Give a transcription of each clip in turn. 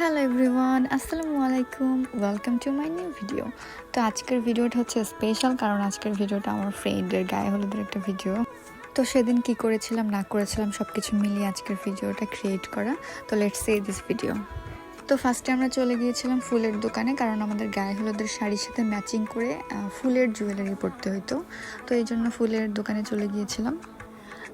Hello everyone আসসালামু আলাইকুম welcome to my new video তো আজকের ভিডিওটা হচ্ছে স্পেশাল কারণ আজকের ভিডিওটা আমার ফ্রেন্ডের গায়ে হলুদের একটা ভিডিও তো সেদিন কি করেছিলাম, না করেছিলাম সব কিছু মিলিয়ে আজকের ভিডিওটা ক্রিয়েট করা। তো লেটস সে দিস ভিডিও তো ফার্স্টে আমরা চলে গিয়েছিলাম ফুলের দোকানে, কারণ আমাদের গায়ে হলুদের শাড়ির সাথে ম্যাচিং করে ফুলের জুয়েলারি পরতে হতো তো এই জন্য ফুলের দোকানে চলে গিয়েছিলাম।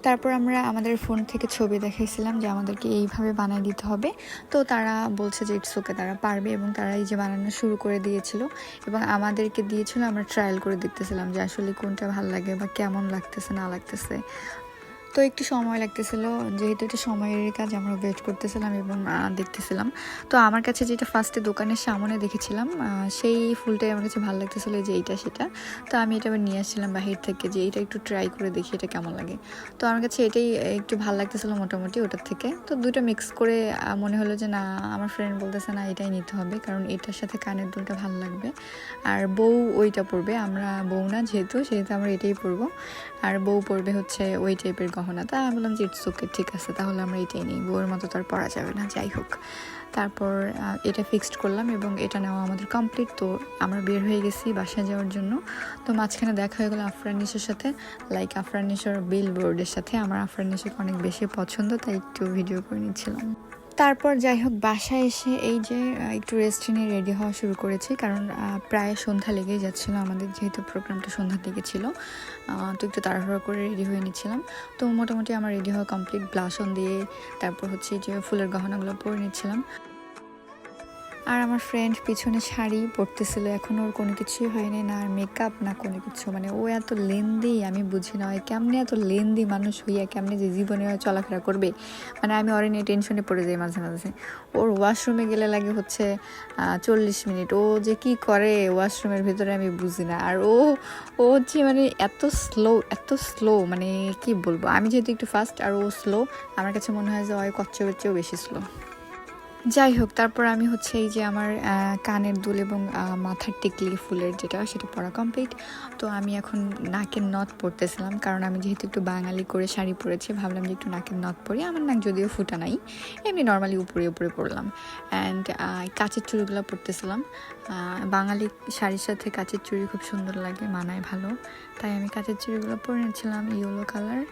তারপর আমরা আমাদের ফোন থেকে ছবি দেখাইছিলাম যে আমাদেরকে এইভাবে বানিয়ে দিতে হবে। তো তারা বলছে যে ইটস ওকে তারা পারবে এবং তারা এই যে বানানো শুরু করে দিয়েছিল এবং আমাদেরকে দিয়েছিল, আমরা ট্রায়াল করে দেখতেছিলাম যে আসলে কোনটা ভালো লাগে বা কেমন লাগতেছে, না লাগতেছে। তো একটু সময় লাগতেছিল, যেহেতু এটা সময়ের কাজ, আমরা ওয়েট করতেছিলাম এবং দেখতেছিলাম। তো আমার কাছে যেটা ফার্স্টে দোকানের সামনে দেখেছিলাম সেই ফুলটাই আমার কাছে ভালো লাগতেছিলো যে এইটা সেটা। তো আমি এটা আবার নিয়ে আসছিলাম বাহির থেকে যে এইটা একটু ট্রাই করে দেখি এটা কেমন লাগে। তো আমার কাছে এটাই একটু ভালো লাগতেছিল মোটামুটি ওটার থেকে। তো দুটো মিক্স করে মনে হলো যে না, আমার ফ্রেন্ড বলতেছে না এটাই নিতে হবে, কারণ এটার সাথে কানের দুলটা ভালো লাগবে। আর বউ ওইটা পরবে, আমরা বউ না যেহেতু, সেহেতু আমরা এটাই পরবো। আর বউ পরবে হচ্ছে ওই টাইপের গহনা। তা আমি বললাম যে ইটস ওকে ঠিক আছে, তাহলে আমরা এটাই নিই। বউয়ের মতো তো আর পড়া যাবে না, যাই হোক। তারপর এটা ফিক্সড করলাম এবং এটা নেওয়া আমাদের কমপ্লিট তো আমরা বের হয়ে গেছি বাসায় যাওয়ার জন্য। তো মাঝখানে দেখা হয়ে গেলো আফরানিসের সাথে। লাইক আফরান বিল বোর্ডের সাথে। আমার আফরান নিশোকে অনেক বেশি পছন্দ, তাই একটু ভিডিও করে নিচ্ছিলাম। তারপর যাই হোক বাসায় এসে এই যে একটু রেস্ট নিয়ে রেডি হওয়া শুরু করেছি। কারণ প্রায় সন্ধ্যা লেগেই যাচ্ছিল আমাদের, যেহেতু প্রোগ্রামটা সন্ধ্যার দিকে ছিল। তো একটু তাড়াহুড়ো করে রেডি হয়ে নিচ্ছিলাম। তো মোটামুটি আমার রেডি হওয়া কমপ্লিট ব্লাশন দিয়ে তারপর হচ্ছে যে ফুলের গহনাগুলো পরে নিচ্ছিলাম। আর আমার ফ্রেন্ড পিছনে শাড়ি পরতেছিল, এখন ওর কোনো কিছুই হয়নি, না আর মেকআপ না কোনো কিছু। মানে ও এত লেন্দি আমি বুঝি না হয় কেমনে এত লেন্দি মানুষ হইয়া কেমনে যে জীবনে চলাফেরা করবে? মানে আমি ওর নিয়ে টেনশনে পড়ে যাই মাঝে মাঝে। ওর ওয়াশরুমে গেলে লাগে হচ্ছে চল্লিশ মিনিট। ও যে কি করে ওয়াশরুমের ভিতরে আমি বুঝি না। আর ও ও যে মানে এত স্লো এত স্লো মানে কি বলব? আমি যেহেতু একটু ফাস্ট আর ও স্লো আমার কাছে মনে হয় যে ওই কচ্ছপের চেয়েও বেশি স্লো যাই হোক, তারপর আমি হচ্ছে এই যে আমার কানের দুল এবং মাথার টিকলি ফুলের যেটা, সেটা পরা কমপ্লিট তো আমি এখন নাকের নথ পরতেছিলাম, কারণ আমি যেহেতু একটু বাঙালি করে শাড়ি পরেছি, ভাবলাম যে একটু নাকের নথ পরি। আমার নাক যদিও ফুটা নাই, এমনি নর্মালি উপরে উপরে পরলাম। অ্যান্ড কাচের চুড়িগুলো পরতেছিলাম। বাঙালি শাড়ির সাথে কাচের চুড়ি খুব সুন্দর লাগে, মানায় ভালো। তাই আমি কাচের চুড়িগুলো পরে নিচ্ছিলাম ইয়েলো কালার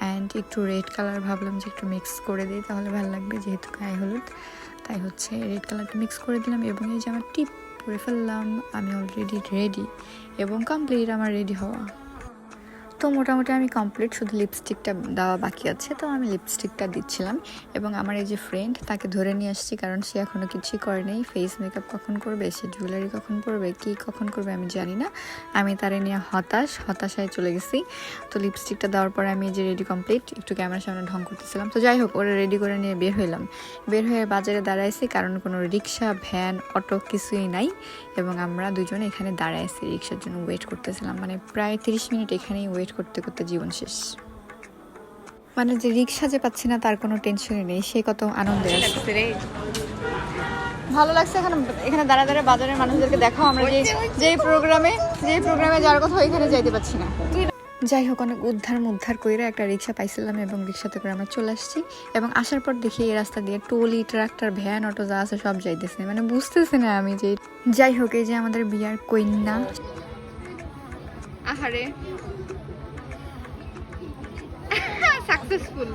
অ্যান্ড একটু রেড কালার ভাবলাম যে একটু মিক্স করে দিই, তাহলে ভালো লাগবে, যেহেতু গায়ে হলুদ। তাই হচ্ছে রেড কালারটা মিক্স করে দিলাম এবং এই যে আমার টিপ করে ফেললাম, আমি অলরেডি রেডি এবং কমপ্লিট আমার রেডি হওয়া। তো মোটামুটি আমি কমপ্লিট শুধু লিপস্টিকটা দেওয়া বাকি আছে, তো আমি লিপস্টিকটা দিচ্ছিলাম। এবং আমার এই যে ফ্রেন্ড তাকে ধরে নিয়ে আসছি কারণ সে এখনও কিছুই করে নেই ফেস মেকআপ কখন করবে, সে জুয়েলারি কখন পরবে, কি কখন করবে আমি জানি না। আমি তারে নিয়ে হতাশ, হতাশায় চলে গেছি। তো লিপস্টিকটা দেওয়ার পরে আমি যে রেডি কমপ্লিট একটু ক্যামেরার সামনে ঢং করতেছিলাম। তো যাই হোক, ওরা রেডি করে নিয়ে বের হইলাম। বের হয়ে বাজারে দাঁড়াইছি কারণ কোনো রিক্সা ভ্যান অটো কিছুই নাই। এবং আমরা দুজনে এখানে দাঁড়াইছি রিক্সার জন্য ওয়েট করতেছিলাম। মানে প্রায় তিরিশ মিনিট এখানেই ওয়েট করতে করতে জীবন শেষ। মানে যে রিক্সা যে পাচ্ছি না তার কোনো টেনশনই নেই। সে কত আনন্দে আছে। ভালো লাগছে এখানে এখানে দাঁড়া দাঁড়া বাজারের মানুষদেরকে দেখাও। আমরা যে যেই প্রোগ্রামে যেই প্রোগ্রামে যাওয়ার কথা ওইখানে যাইতে পারছি না। যাই হোক অনেক উদ্ধার মুদ্ধার করে একটা রিক্সা পাইছিলাম এবং রিক্সাতে করে আমরা চলে আসছি। এবং আসার পর দেখি এই রাস্তা দিয়ে টলি ট্রাক্টর ভ্যান অটো যা আছে সব যাইতেছে। মানে বুঝতেছে না আমি যে যাই হোক এই যে আমাদের বিয়ার কন্যা আহারে। সাকসেসফুল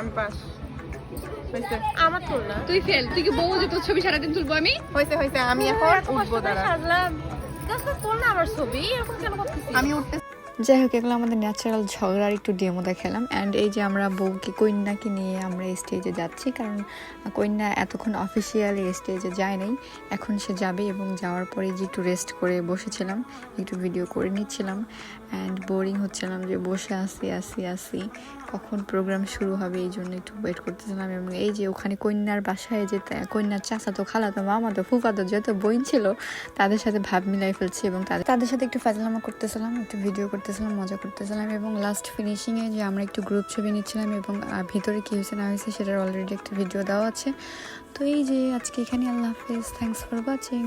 আমি পাস। আমার তোর না। তুই ফেল তুই কি বউ যে তোর ছবি সারাদিন তুলবো আমি? হয়েছে হয়েছে আমি এখন উঠবো দাঁড়া। সাজলাম। তোর না আমার ছবি? এরকম কেন করতেছিস? আমি উঠতে যাই হোক, এগুলো আমাদের ন্যাচারাল ঝগড়ার একটু ডেমো দেখালাম। অ্যান্ড এই যে আমরা বউকে কন্যাকে নিয়ে আমরা স্টেজে যাচ্ছি, কারণ কন্যা এতক্ষণ অফিসিয়াল স্টেজে যায় নাই। এখন সে যাবে এবং যাওয়ার পরে যে একটু রেস্ট করে বসেছিলাম, একটু ভিডিও করে নিচ্ছিলাম। অ্যান্ড বোরিং হচ্ছিলাম যে বসে আসি আসি আসি কখন প্রোগ্রাম শুরু হবে এই জন্য একটু ওয়েট করতেছিলাম। এবং এই যে ওখানে কন্যার বাসায় যে কন্যার চাচাতো খালাতো মামাতো ফুফাতো যত বোন ছিল, তাদের সাথে ভাব মিলাই ফেলছি এবং তাদের তাদের সাথে একটু ফাজলামা করতেছিলাম, একটু ভিডিও করতেছিলাম, মজা করতেছিলাম এবং লাস্ট ফিনিশিংয়ে যে আমরা একটু গ্রুপ ছবি নিচ্ছিলাম এবং ভিতরে কী হয়েছে না হয়েছে সেটার অলরেডি একটা ভিডিও দেওয়া আছে। তো এই যে আজকে এখানে আল্লাহ হাফেজ থ্যাংকস ফর ওয়াচিং